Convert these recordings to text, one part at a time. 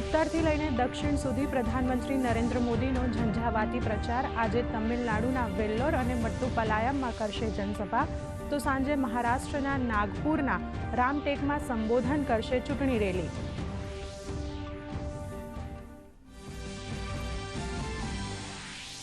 ઉત્તરથી લઈને દક્ષિણ સુધી પ્રધાનમંત્રી નરેન્દ્ર મોદીનો ઝંઝાવાતી પ્રચાર આજે તમિલનાડુના વેલ્લોર અને મટ્ટુપલાયમમાં કરશે જનસભા. તો સાંજે મહારાષ્ટ્રના નાગપુરના રામટેકમાં સંબોધન કરશે ચૂંટણી રેલી.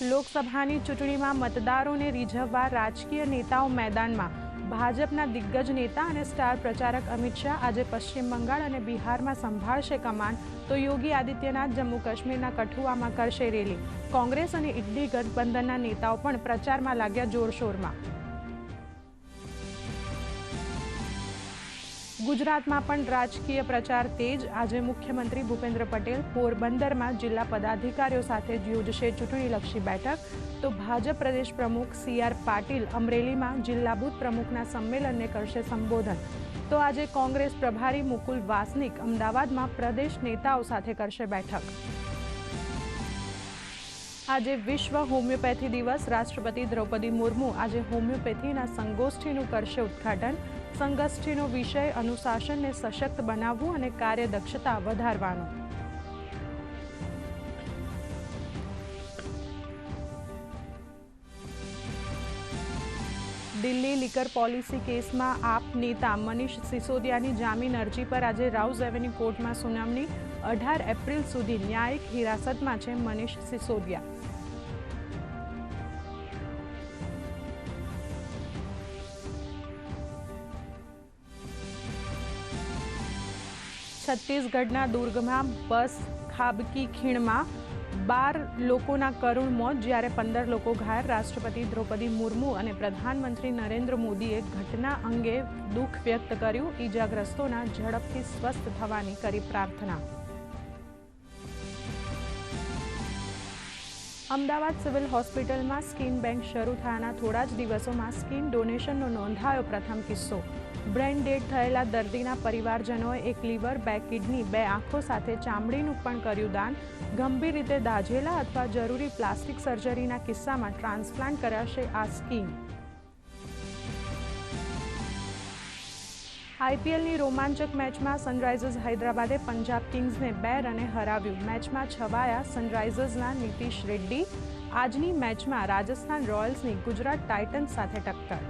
લોકસભાની ચૂંટણીમાં મતદારોને રીઝવવા રાજકીય નેતાઓ મેદાનમાં. ભાજપના દિગ્ગજ નેતા અને સ્ટાર પ્રચારક અમિત શાહ આજે પશ્ચિમ બંગાળ અને બિહારમાં સંભાળશે કમાન, તો યોગી આદિત્યનાથ જમ્મુ કાશ્મીરના કઠુઆમાં કરશે રેલી. કોંગ્રેસ અને ઇડલી ગઠબંધનના નેતાઓ પણ પ્રચારમાં લાગ્યા જોરશોરમાં. ગુજરાતમાં પણ રાજકીય પ્રચાર તેજ. આજે મુખ્યમંત્રી ભૂપેન્દ્ર પટેલ પોરબંદરમાં જિલ્લા પદાધિકારીઓ સાથે યોજશે ચૂંટણીલક્ષી બેઠક. તો ભાજપ પ્રદેશ પ્રમુખ સી આર પાટીલ અમરેલીમાં જિલ્લા બુથ પ્રમુખના સંમેલનને કરશે સંબોધન. તો આજે કોંગ્રેસ પ્રભારી મુકુલ વાસનિક અમદાવાદમાં પ્રદેશ નેતાઓ સાથે કરશે બેઠક. આજે વિશ્વ હોમિયોપેથી દિવસ. રાષ્ટ્રપતિ દ્રૌપદી મુર્મુ આજે હોમિયોપેથીના સંગોષ્ઠીનું કરશે ઉદ્ઘાટન. સંગોષ્ઠીનો વિષય અનુશાસનને સશક્ત બનાવવું અને કાર્યદક્ષતા વધારવાનો. દિલ્હી લીકર પોલિસી કેસમાં આપ નેતા મનીષ સિસોદિયાની જામીન અરજી પર આજે રાઉઝ એવન્યુ કોર્ટમાં સુનાવણી. અઢાર એપ્રિલ સુધી ન્યાયિક હિરાસતમાં છે મનીષ સિસોદિયા. છત્તીસગઢના દુર્ગમાં બસ ખાબકી ખીણમાં બાર લોકોના કરુણ મોત જ્યારે પંદર લોકો ઘાયલ, રાષ્ટ્રપતિ દ્રૌપદી મુર્મુ અને પ્રધાનમંત્રી નરેન્દ્ર મોદીએ ઘટના અંગે દુઃખ વ્યક્ત કર્યું. ઈજાગ્રસ્તોના ઝડપથી સ્વસ્થ થવાની કરી પ્રાર્થના. અમદાવાદ સિવિલ હોસ્પિટલમાં સ્કિન બેંક શરૂ થયાના થોડા જ દિવસોમાં સ્કિન ડોનેશનનો નોંધાયો પ્રથમ કિસ્સો. બ્રેન ડેડ થયેલા દર્દીના પરિવારજનોએ એક લીવર, બે કિડની, બે આંખો સાથે ચામડીનું પણ કર્યું દાન, ગંભીર રીતે દાઝેલા અથવા જરૂરી પ્લાસ્ટિક સર્જરીના કિસ્સામાં ટ્રાન્સપ્લાન્ટ કરાશે આ સ્કીમ. આઈપીએલની રોમાંચક મેચમાં સનરાઇઝર્સ હૈદરાબાદે પંજાબ કિંગ્સને બે રને હરાવ્યું. મેચમાં છવાયા સનરાઇઝર્સના નીતિશ રેડ્ડી. આજની મેચમાં રાજસ્થાન રોયલ્સની ગુજરાત ટાઇટન્સ સાથે ટક્કર